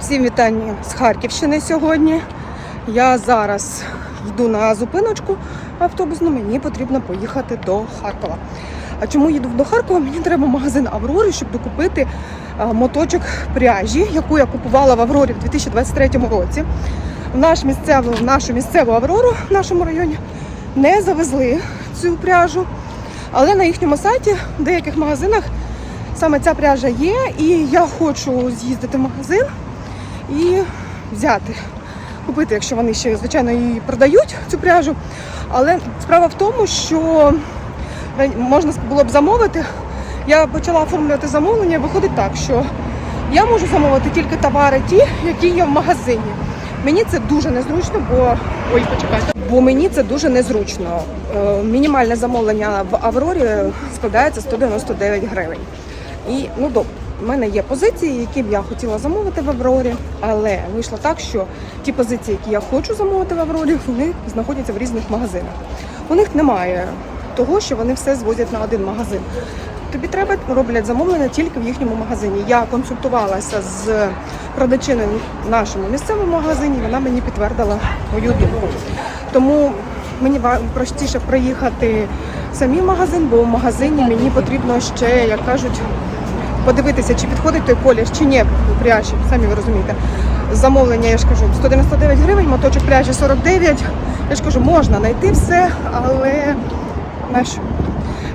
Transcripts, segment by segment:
Всім вітання з Харківщини сьогодні. Я зараз йду на зупиночку автобусну, мені потрібно поїхати до Харкова. А чому їду до Харкова? Мені треба магазин Аврори, щоб докупити моточок пряжі, яку я купувала в Аврорі в 2023 році. В наш місцеву, в нашу місцеву Аврору в нашому районі не завезли цю пряжу. Але на їхньому сайті в деяких магазинах саме ця пряжа є, і я хочу з'їздити в магазин і взяти, купити, якщо вони ще, звичайно, її продають, цю пряжу. Але справа в тому, що можна було б замовити. Я почала оформлювати замовлення. Виходить так, що я можу замовити тільки товари ті, які є в магазині. Мені це дуже незручно, бо ой, почекайте. Бо мені це дуже незручно. Е, Мінімальне замовлення в Аврорі складається 199 гривень. І ну добре, в мене є позиції, які б я хотіла замовити в Аврорі, але вийшло так, що ті позиції, які я хочу замовити в Аврорі, вони знаходяться в різних магазинах. У них немає того, що вони все звозять на один магазин. Тобі треба роблять замовлення тільки в їхньому магазині. Я консультувалася з продавчиною в нашому місцевому магазині, вона мені підтвердила мою думку. Тому мені простіше приїхати в самий магазин, бо в магазині мені потрібно ще, як кажуть, подивитися, чи підходить той колір, чи ні пряжі, самі ви розумієте. Замовлення, я ж кажу, 199 гривень, моточок пряжі 49. Я ж кажу, можна знайти все, але на що?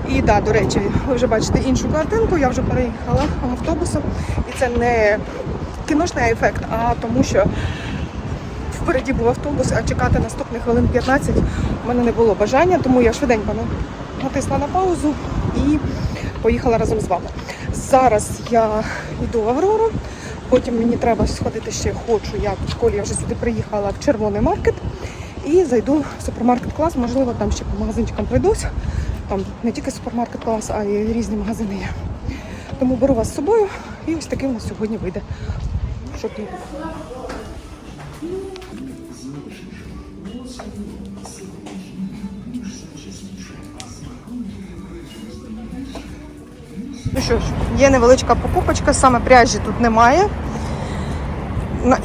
І так, да, до речі, ви вже бачите іншу картинку, я вже переїхала автобусом. І це не кіношний ефект, а тому що впереді був автобус, а чекати наступних хвилин 15 у мене не було бажання, тому я швиденько натисла на паузу і поїхала разом з вами. Зараз я йду в Аврору, потім мені треба сходити ще хочу. Я коли я вже сюди приїхала в червоний маркет і зайду в супермаркет клас, можливо, там ще по магазинчикам пройдусь. Там не тільки супермаркет клас, а й різні магазини є. Тому беру вас з собою і ось такий у нас сьогодні вийде шопінг. Ну що ж, є невеличка покупочка, саме пряжі тут немає.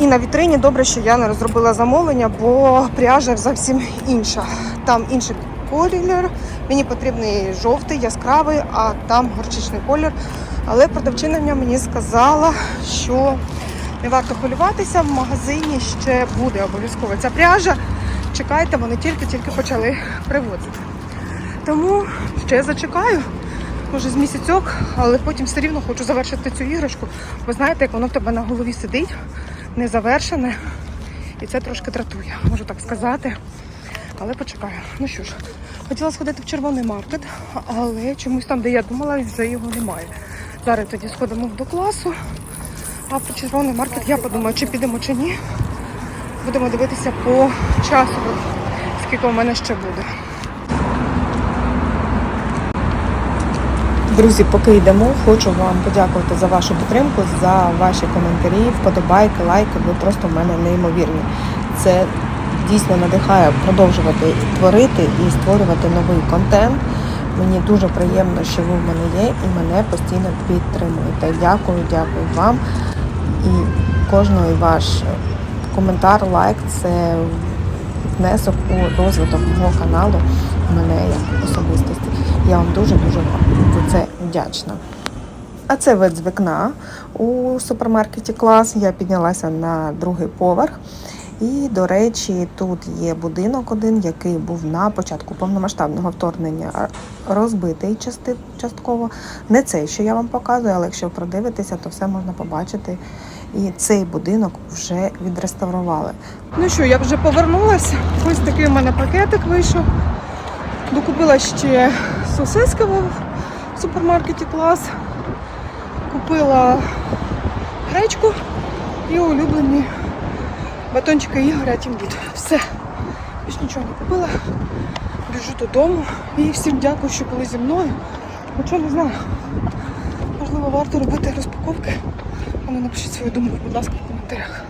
І на вітрині добре, що я не розробила замовлення, бо пряжа зовсім інша. Там інший колір, мені потрібний жовтий, яскравий, а там горчичний колір. Але продавчиня мені сказала, що не варто хвилюватися, в магазині ще буде обов'язково ця пряжа. Чекайте, вони тільки-тільки почали привозити. Тому ще зачекаю, може з місяцьок, але потім все рівно хочу завершити цю іграшку. Ви знаєте, як воно в тебе на голові сидить, не завершене. І це трошки дратує, можу так сказати. Але почекаю. Ну що ж, хотіла сходити в червоний маркет, але чомусь там, де я думала, вже його немає. Зараз тоді сходимо до класу, а по червоний маркет я подумаю, чи підемо, чи ні. Будемо дивитися по часу, скільки у мене ще буде. Друзі, поки йдемо, хочу вам подякувати за вашу підтримку, за ваші коментарі, вподобайки, лайки. Ви просто в мене неймовірні. Це дійсно надихає продовжувати творити і створювати новий контент. Мені дуже приємно, що ви в мене є і мене постійно підтримуєте. Дякую, дякую вам. І кожний ваш коментар, лайк це внесок у розвиток мого каналу, мене як особистості. Я вам дуже-дуже за це вдячна. А це вид з вікна у супермаркеті клас. Я піднялася на другий поверх. І, до речі, тут є будинок один, який був на початку повномасштабного вторгнення розбитий части- частково. Не цей, що я вам показую, але якщо продивитися, то все можна побачити. І цей будинок вже відреставрували. Ну що, я вже повернулася. Ось такий у мене пакетик вийшов. Докупила ще сосиски в супермаркеті клас. Купила гречку і улюблені батончики Ігоря Тімбіт. Все. Більш нічого не купила. Біжу додому. І всім дякую, що були зі мною. Хоча не знаю. Можливо, варто робити розпаковки. А ну напишіть свою думку, будь ласка, в коментарях.